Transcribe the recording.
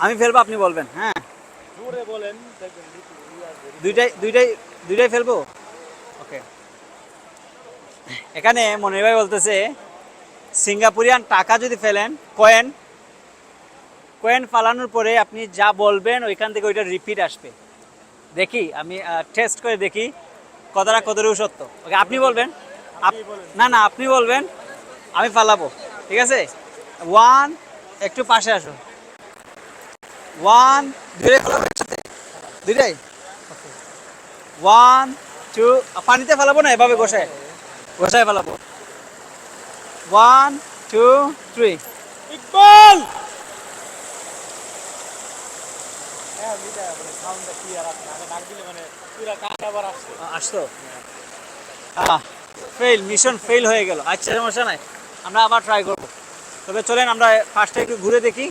আমি ফেলব আপনি বলবেন হ্যাঁ। দুইটাই দুইটাই দুইটাই ফেলব? ওকে। এখানে মনির ভাই বলতেছে সিঙ্গাপুরিয়ান টাকা যদি ফেলেন কয়েন কয়েন ফালানোর পরে আপনি যা বলবেন ওইখান থেকে ওইটা রিপিট আসবে। দেখি আমি টেস্ট করে দেখি কতটা কতটুকু সত্য। ওকে আপনি বলবেন? না না আপনি বলবেন আমি ফালাবো ঠিক আছে? ওয়ান একটু পাশে আসো ওয়ান দুইটাই ফালাবো একসাথে দুইটাই ওয়ান টু পানিতে ফেলাবো না এভাবে বসায়। বসায় ফেলাবো। ওয়ান টু থ্রি ইকবাল হ্যাঁ মানে মানে আসতো? ফেল মিশন ফেল হয়ে গেল। আচ্ছা সমস্যা নাই। আমরা আবার ট্রাই করব। তবে চলেন আমরা ফার্স্টে একটু ঘুরে দেখি।